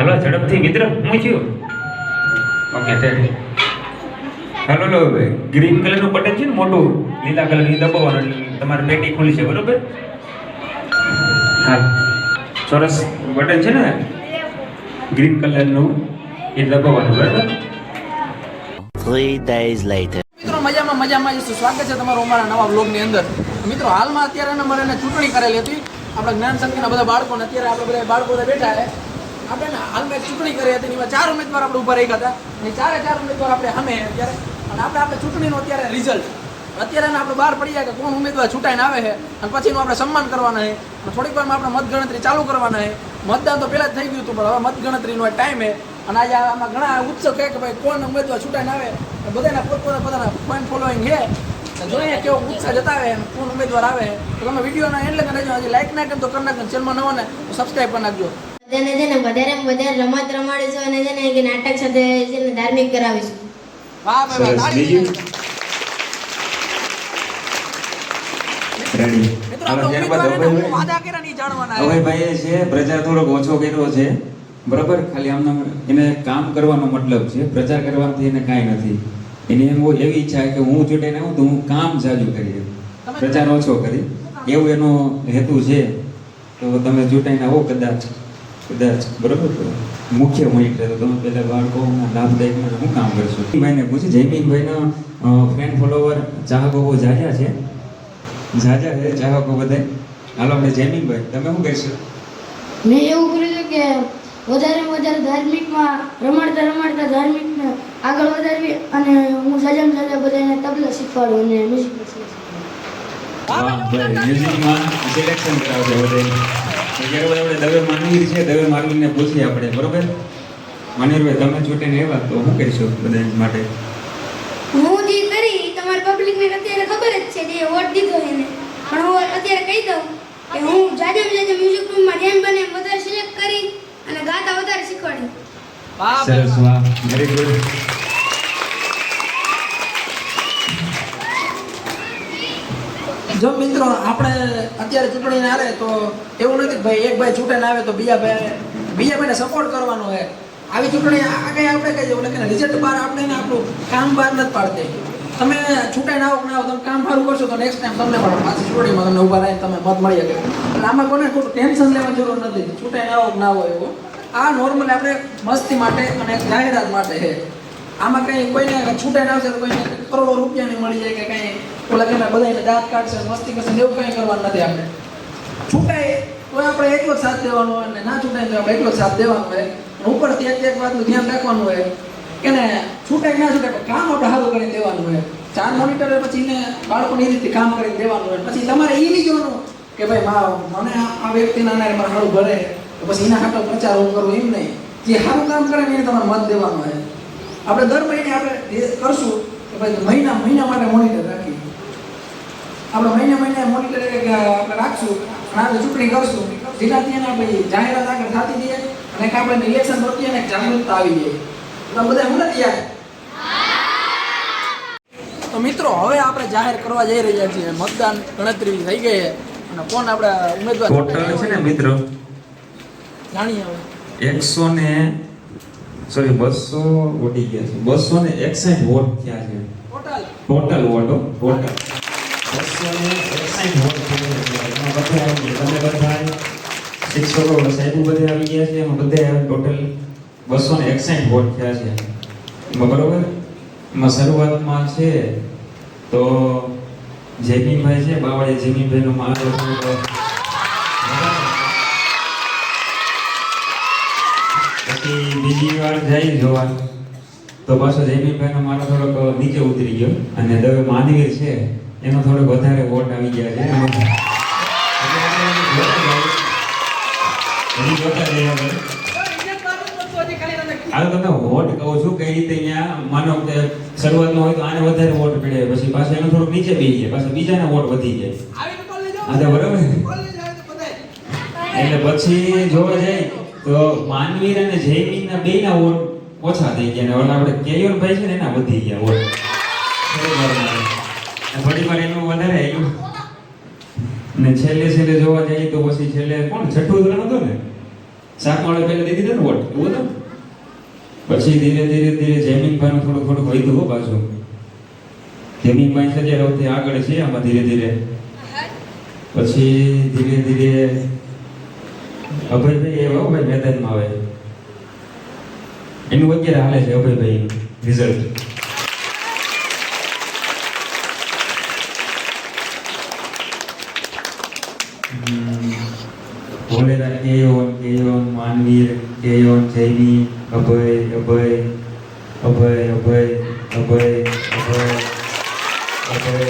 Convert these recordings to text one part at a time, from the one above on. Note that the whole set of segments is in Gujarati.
હાલો ઝડપથી મિત્ર હું થયું ઓકે હાલો લો ગ્રીન કલરનું બટન છે ને મોટું. લીલા કલરની દબાવવાનું તમારી પેટી ખુલી છે બરોબર? હા સરસ બટન છે ને? ગ્રીન કલરનું એ દબાવવાનું બરાબર? Three days later. મિત્રો મજામાં મજામાં. જઈશું સ્વાગત છે તમારું અમારા નવા બ્લોગની અંદર. મિત્રો હાલમાં અત્યારે અમારે એને ચૂંટણી કરેલી હતી. આપણા જ્ઞાન શક્તિના બધા બાળકોને અત્યારે આપણે બધા બાળકો બધા બેઠા છે. આપણે હાલમાં ચૂંટણી કરી હતી એમાં ચાર ઉમેદવાર આપણે ઊભા રહી ગયા હતા. અને ચારે ચાર ઉમેદવાર આપણે સામે અત્યારે. અને આપણે આપણે ચૂંટણીનું અત્યારે રિઝલ્ટ અત્યારે આપણે બહાર પડી જાય કે કોણ ઉમેદવાર છૂટાઈને આવે છે. અને પછીનું આપણે સન્માન કરવાના છે. અને થોડીક વારમાં આપણે મતગણતરી ચાલુ કરવાના છે. મતદાન તો પહેલાં જ થઈ ગયું હતું, પણ હવે મતગણતરીનો ટાઈમ છે. અને આજે આમાં ઘણા ઉત્સવ કહે કે ભાઈ કોણ ઉમેદવાર છૂટાઈને આવે. બધાના પોતપોતા પોતાના પોઈન્ટ ફોલોઈંગ છે. જોઈએ કેવો ઉત્સાહ જતાવે કોણ ઉમેદવાર આવે તો તમે વિડીયોના એટલે રહેજો હજી લાઈક ના કરો તો કરી નાખજો ચેનલમાં નવો ને સબસ્ક્રાઈબ કરી નાખજો. તેને છે ને વધારે વધારે રમત રમાડીશું અને છે ને કે નાટક સાથે છે ને ધાર્મિક કરાવીશું વાહ વાહ, તાળી છે. પ્રચાર થોડોક ઓછો કર્યો છે. બરાબર? ખાલી આમને એને કામ કરવાનો મતલબ છે. પ્રચાર કરવાથી એને કાંઈ નથી. એની એમ એવી ઈચ્છા કે હું ચૂંટાઈને આવું તો હું કામ જાજુ કરી પ્રચાર ઓછો કરી એવું એનો હેતુ છે. તો તમે ચૂંટાઈને આવો કદાચ. કદાચ બરાબર મુખ્ય મોનિટર તો તમે પેલા બાળકોના લાભદાયકમાં હું કામ કરશું ભાઈને પૂછ્યું, જયમીનભાઈના ફ્રેન્ડ ફોલોવર ચાહકો બહુ ઝાઝા છે? ઝાઝા છે, ચાહકો બધા હાલો આપણે જયમીનભાઈ, તમે શું કહેશો મેં એવું કર્યું છે કે વધારે વધારે ધાર્મિકમાં, રમાડતા રમાડતા ધાર્મિકને આગળ વધારવી અને હું સજામ સજા બધાને તબલા શીખવાડું અને મ્યુઝિક ભાઈ મ્યુઝિકમાં સિલેક્શન કરાવશે બધે તો ત્યારબાદ આપણે દવે માનવીર છે દવે માનવીરને પૂછીએ આપણે બરોબર માનવીરભાઈ તમે ચૂંટીને આવ્યા તો શું કરીશું બધા માટે હું જે કરી તમારી પબ્લિકને અત્યારે ખબર જ છે જે વોટ દીધો એને. પણ હું અત્યારે કહી દઉં કે હું જાજે જાજે મ્યુઝિક રૂમમાં જેમ બને એમ વધારે સિલેક્ટ કરી અને ગાતા વધારે શીખવાડી. સરસ. વાહ. વેરી ગુડ જો મિત્રો, આપણે અત્યારે ચૂંટણીને આવે તો એવું નથી ભાઈ એક ભાઈ ચૂંટાઈને આવે તો બીજા ભાઈ બીજા ભાઈને સપોર્ટ કરવાનો હોય. આવી ચૂંટણી આ કઈ આપણે કહીએ એટલે કે રિઝલ્ટ બહાર આપણે ને આપણું કામ બહાર નથી પાડતી. તમે ચૂંટાઈને આવો ના આવો, તમે કામ સારું કરશો તો નેક્સ્ટ ટાઈમ તમને પણ પાછી ચૂંટણીમાં તમને ઊભા રહીને તમે મત મળી શકે. એટલે આમાં કોને ખોટું ટેન્શન લેવાની જરૂર નથી. છૂટાઈને આવો ના હોય એવું. આ નોર્મલ આપણે મસ્તી માટે અને જાહેરાત માટે છે. આમાં કંઈ કોઈને છૂટાઈને આવશે તો કોઈને કરોડો રૂપિયાની મળી જાય કે કઈ ઓલા કે બધાને દાંત કાઢશે મસ્તી કરશે એવું કંઈ કરવાનું નથી આપણે. છૂટાય તો આપણે એટલો જ સાથ દેવાનો હોય અને ના છૂટાય તો આપણે એટલો જ સાથ દેવાનો હોય. ઉપરથી એક એક વાતનું ધ્યાન રાખવાનું હોય. કે ને છૂટાય ના છૂટે કામ આપણે સારું કરીને દેવાનું હોય. ચાર મોનિટરે પછી એને બાળકોને એ રીતે કામ કરીને દેવાનું હોય. પછી તમારે એ નહીં જોવાનું કે ભાઈ મા મને આ વ્યક્તિ વ્યક્તિના નારે મારે સારું ભરે તો પછી એના હાટો પ્રચાર હું કરું એમ નહીં. જે સારું કામ કરે એને તમારે મત દેવાનું હોય. આપણે દર મહિને આપણે કરશું કે ભાઈ મહિના મહિના માટે મોનિટર રાખીએ. આપણે મહિને મહિને મોનિટર રાખશું અને આપણે ચૂંટણી કરશું. જેનાથી એને આપણે જાહેરાત આગળ થતી જઈએ અને એક આપણે ઇલેક્શન પ્રત્યે અને જાગૃતતા આવી જાય. બધા હું નથી યાર તો મિત્રો હવે આપણે જાહેર કરવા જઈ રહ્યા છીએ. મતદાન ગણતરી થઈ ગઈ અને કોણ આપણા ઉમેદવાર? ટોટલ છે ને મિત્રો? જાણીએ હવે. એકસો ને સોરી બસો વોટી ગયા છે. બસો ને એકસઠ વોટ થયા છે. ટોટલ ટોટલ વોટો ટોટલ બસો ને એકસઠ વોટ બધા બધા શિક્ષકો સાહેબો બધા આવી ગયા છે એમાં બધા ટોટલ બસો ને એકસાઠ વોટ થયા છે એમાં બરોબર એમાં શરૂઆતમાં છે તો જયમીનભાઈ છે બાવળિયા જયમીનભાઈનો મારો થોડોક પછી બીજી વાર જઈ જોવા તો પાછો જયમીનભાઈનો મારો થોડોક નીચે ઉતરી ગયો અને દવે માનવીર છે એનો થોડોક વધારે વોટ આવી ગયા છે. એમાં-. હાલ તમને વોટ કહું છું કઈ રીતે અહીંયા માનો કે શરૂઆતમાં હોય તો આને વધારે વોટ મળે, પછી પાછો એનો થોડોક નીચે બેસી જાય પાછા બીજાને વોટ વધી જાય. હા બરાબર એટલે પછી જોવા જાય તો માનવીર અને જયમીનના ના વોટ ઓછા થઈ ગયા ને, ઓલા આપણે કેયોન ભાઈ છે ને, એના વધી ગયા વોટ. થોડી. વાર એનું વધારે આવ્યું ને છેલ્લે છેલ્લે જોવા જઈએ તો પછી છેલ્લે કોણ? છઠ્ઠું ધોરણ હતું ને? સાત માળે પહેલા દીધી ને વોટ? એવું હતું? પછી ધીરે ધીરે ધીરે જમીનભાઈનું થોડું થોડું વધ્યું હો પાછું. જમીનભાઈ છે જે સૌથી આગળ છે આમાં ધીરે ધીરે. પછી ધીરે ધીરે અભયભાઈ એવા ભાઈ મેદાનમાં આવે એનું અત્યારે હાલે છે અભયભાઈ રિઝલ્ટ ભોલેરા કેયોન કેયોન માનવીર કેયોન જૈની અભય અભય અભય અભય અભય અભય અભય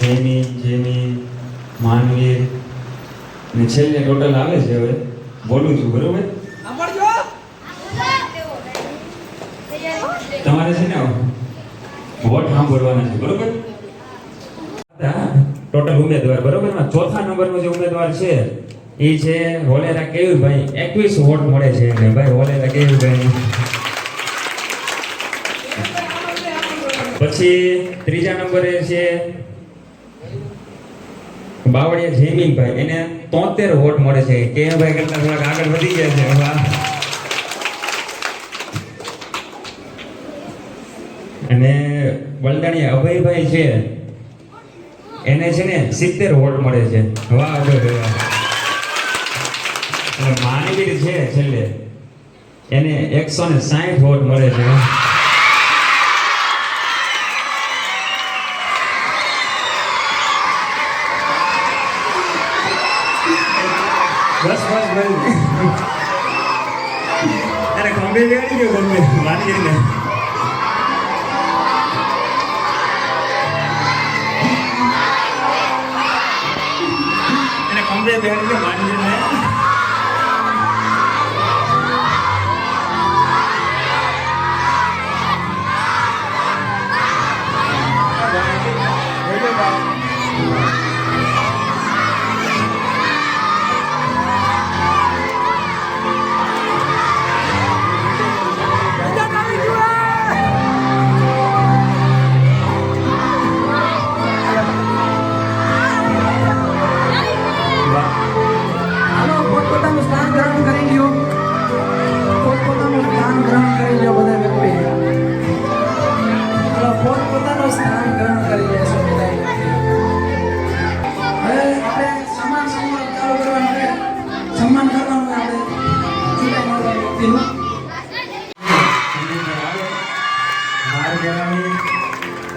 જૈની જૈની માનવીર. ને છેલ્લે ટોટલ આવે છે હવે. બોલું છું બરોબર? તમારે છે ને વોટ સાંભળવાના છે બરોબર? ટોટલ ઉમેદવાર બરોબર? માં ચોથા નંબરનો જે ઉમેદવાર છે એ છે હોલેરા કેયુરભાઈ એકવીસ વોટ મળે છે એને ભાઈ હોલેરા કેયુરભાઈ પછી ત્રીજા નંબરે છે બાવળિયા જયમીનભાઈ એને તોતેર વોટ મળે છે. કે ભાઈ કરતા થોડાક આગળ વધી ગયા છે. અને વલદાણી અભયભાઈ છે. એને છે ને સિત્તેર વોટ મળે છે. વાહ અભયભાઈ માનવીર છે છેલ્લે. એને એકસો ને સાઠ વોટ મળે છે. બસ બસ ભાઈ અરે ખંભે બેડી ગયો ગમે માનવીરને. એને ખંભે બેડી ગયો, માનવીરને.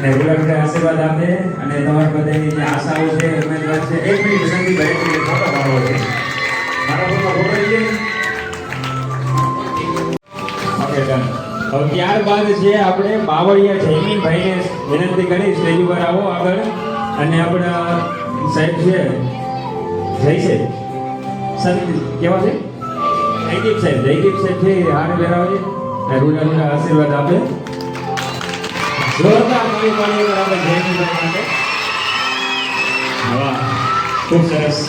અને ગુલાબભાઈ આશીર્વાદ આપે અને તમારી બધાની જે આશાઓ છે, ઉમેદવાર છે, એક મિનિટ સંદીપભાઈ એક છે. મારા ફોટો ઓકે ડન હવે ત્યારબાદ છે આપણે બાવળિયા જયમીનભાઈને વિનંતી કરી સ્ટેજ ઉપર આવો આગળ. અને આપણા સાહેબ છે, જય છે. સંત કેવા છે? જયદીપ સાહેબ જયદીપ સાહેબ છે હાર પહેરાવે રૂડા રૂડા આશીર્વાદ આપે. જોરદાર તાળી પાડીએ આપણે જયદીપભાઈ માટે. વાહ ખૂબ સરસ.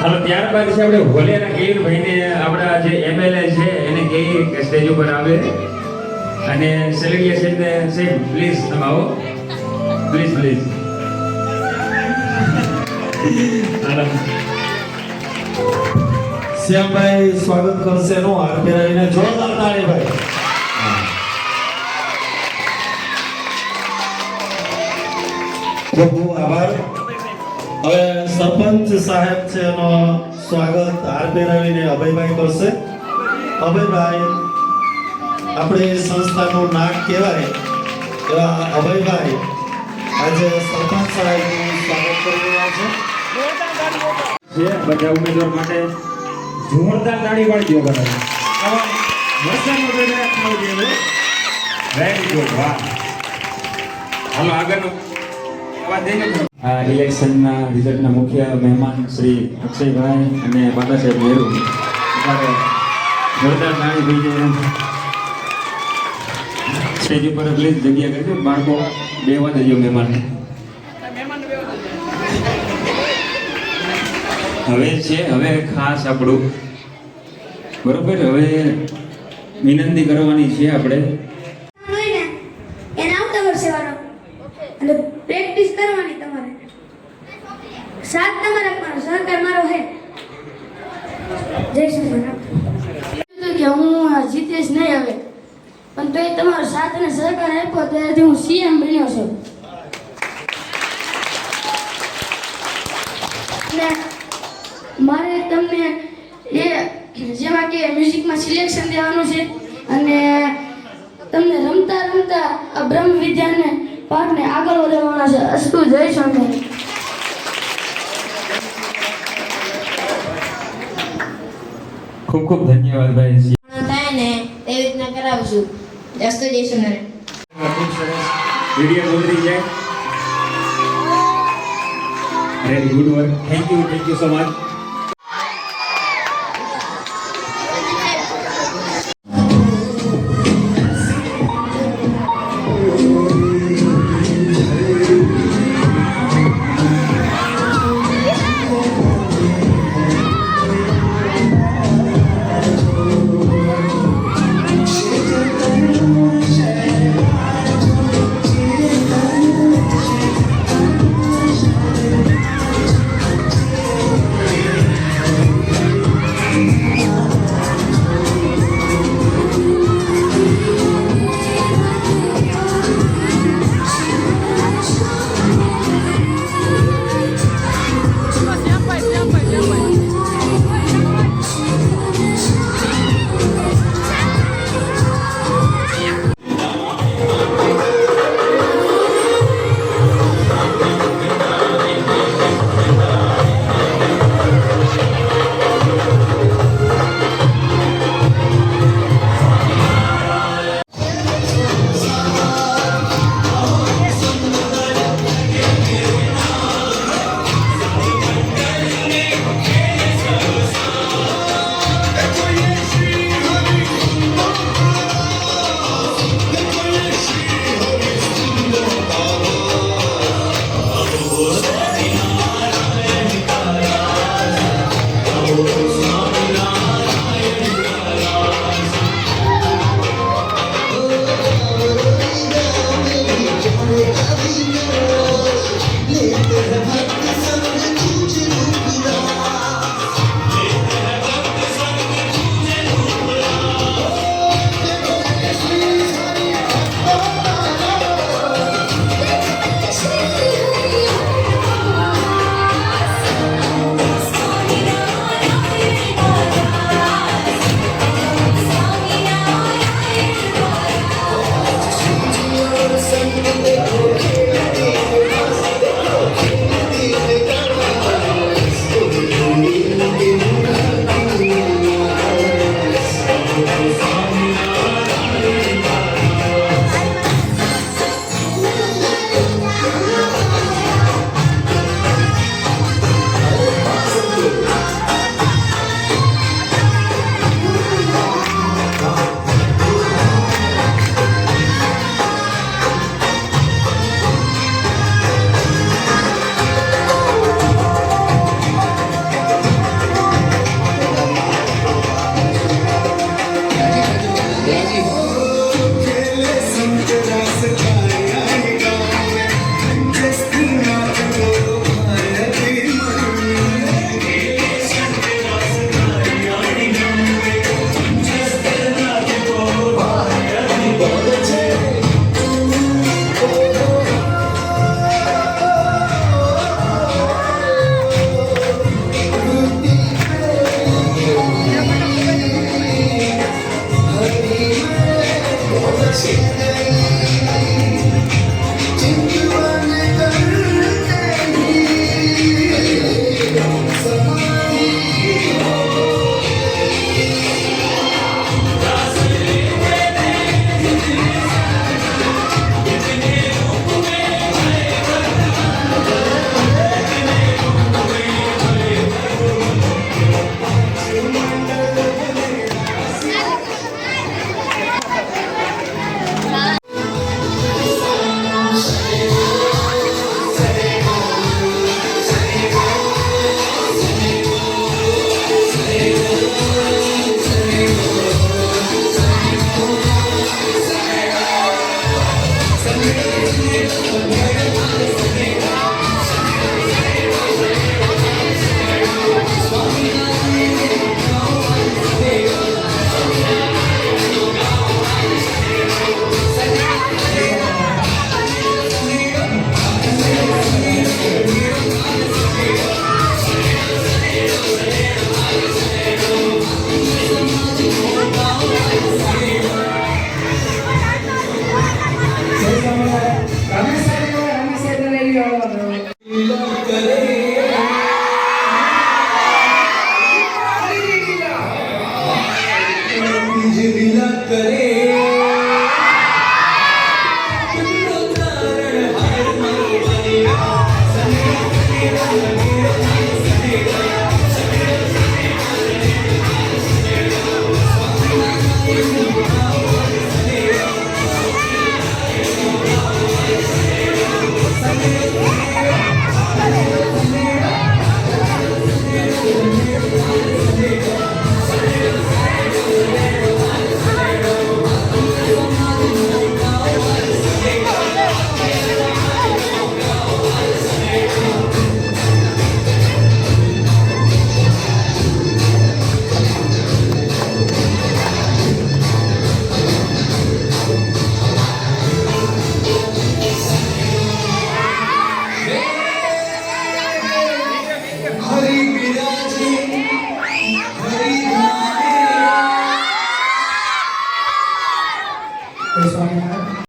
હાલો ત્યારબાદ છે આપણે ભોલેના કેયુરભાઈને આપણા જે એમએલએ છે એને કે સ્ટેજ ઉપર આવે. અને સેલેડિયા સાહેબને સાહેબ પ્લીઝ તમે આવો. Please please. શ્યામભાઈ સ્વાગત કરશે નો હાર પહેરાવીને. જોરદાર તાળી ભાઈ. ખૂબ ખૂબ આભાર. હવે સરપંચ સાહેબ છે એનો સ્વાગત હાર પહેરાવીને અભયભાઈ કરશે. અભયભાઈ, આપણી સંસ્થાનું નાક કહેવાય એવા અભયભાઈ આજે સરપંચ સાહેબનું સ્વાગત કરી રહ્યા છે. જે બધા ઉમેદવાર માટે જોરદાર તાળી પાડી દો બધા વરસાદનો બેટા ખાવ દેવો વેરી ગુડ વાહ. હાલો આગળનો. આ ઇલેક્શનના રિઝલ્ટના મુખ્ય મહેમાન શ્રી અક્ષયભાઈ અને બાબા સાહેબ નહેરુ જોરદાર પાણી થઈ જાય સ્ટેજ ઉપર પ્લીઝ જગ્યા કરજો બાળકો બેવા દેજો મહેમાન. હવે છે, હવે ખાસ આપણું. બરોબર? હવે વિનંતી કરવાની છે આપણે. પ્રેક્ટિસ કરવાની તમારે. સાથ તમારે પણ, સહકાર મારો હે. જય શ્રી કે હું જીતેશ નહીં હવે. પણ તોય તમારો સાથ અને સહકાર આપ્યો ત્યારથી હું સીએમ બન્યો છું. મારે તમને એ જેમાં કે મ્યુઝિકમાં સિલેક્શન દેવાનું છે અને તમને રમતા રમતા આ બ્રહ્મ વિદ્યાને પાઠને આગળ વધારવાના છે. અસ્તુ જય સ્વામી ખૂબ ખૂબ ધન્યવાદ ભાઈ થાય ને એવી રીતના કરાવશું. અસ્તુ જય ને ખૂબ સરસ વીડિયો ઉતરી જાય very good work thank you thank you so much